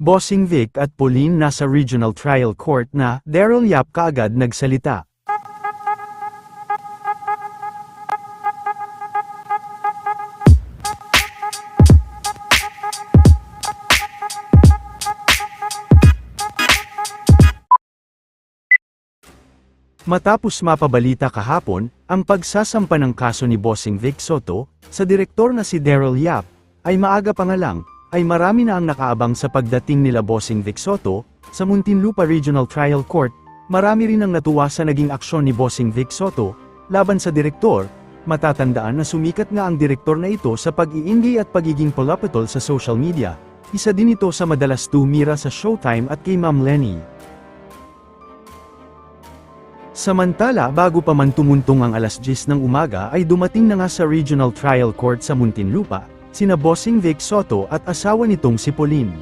Bossing Vic at Pauline nasa regional trial court na, Daryl Yap kaagad nagsalita. Matapos mapabalita kahapon, ang pagsasampa ng kaso ni Bossing Vic Soto, sa direktor na si Daryl Yap, ay maaga pa nga lang, ay marami na ang nakaabang sa pagdating nila Bossing Vic Soto, sa Muntinlupa Regional Trial Court, marami rin ang natuwa sa naging aksyon ni Bossing Vic Soto, laban sa direktor, matatandaan na sumikat nga ang direktor na ito sa pag-iingay at pagiging polapatol sa social media, isa din ito sa madalas tumira sa Showtime at kay Ma'am Lenny. Samantala bago pa man tumuntong ang alas 10 ng umaga ay dumating na nga sa Regional Trial Court sa Muntinlupa, sina Bossing Vic Soto at asawa nitong si Pauline.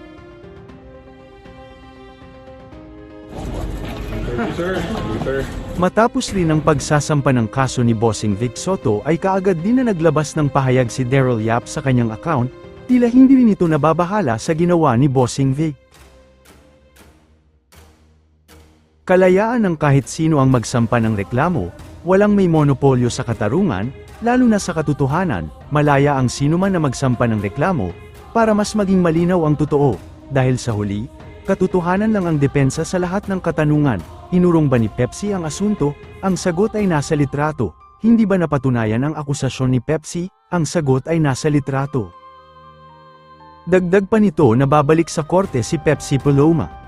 Matapos rin ang pagsasampa ng kaso ni Bossing Vic Soto ay kaagad din na naglabas ng pahayag si Daryl Yap sa kanyang account, tila hindi rin ito nababahala sa ginawa ni Bossing Vic. Kalayaan ng kahit sino ang magsampa ng reklamo, walang may monopolyo sa katarungan, lalo na sa katotohanan, malaya ang sino man na magsampa ng reklamo, para mas maging malinaw ang totoo, dahil sa huli, katotohanan lang ang depensa sa lahat ng katanungan, inurong ba ni Pepsi ang asunto, ang sagot ay nasa litrato, hindi ba napatunayan ang akusasyon ni Pepsi, ang sagot ay nasa litrato. Dagdag pa nito na babalik sa korte si Pepsi Paloma.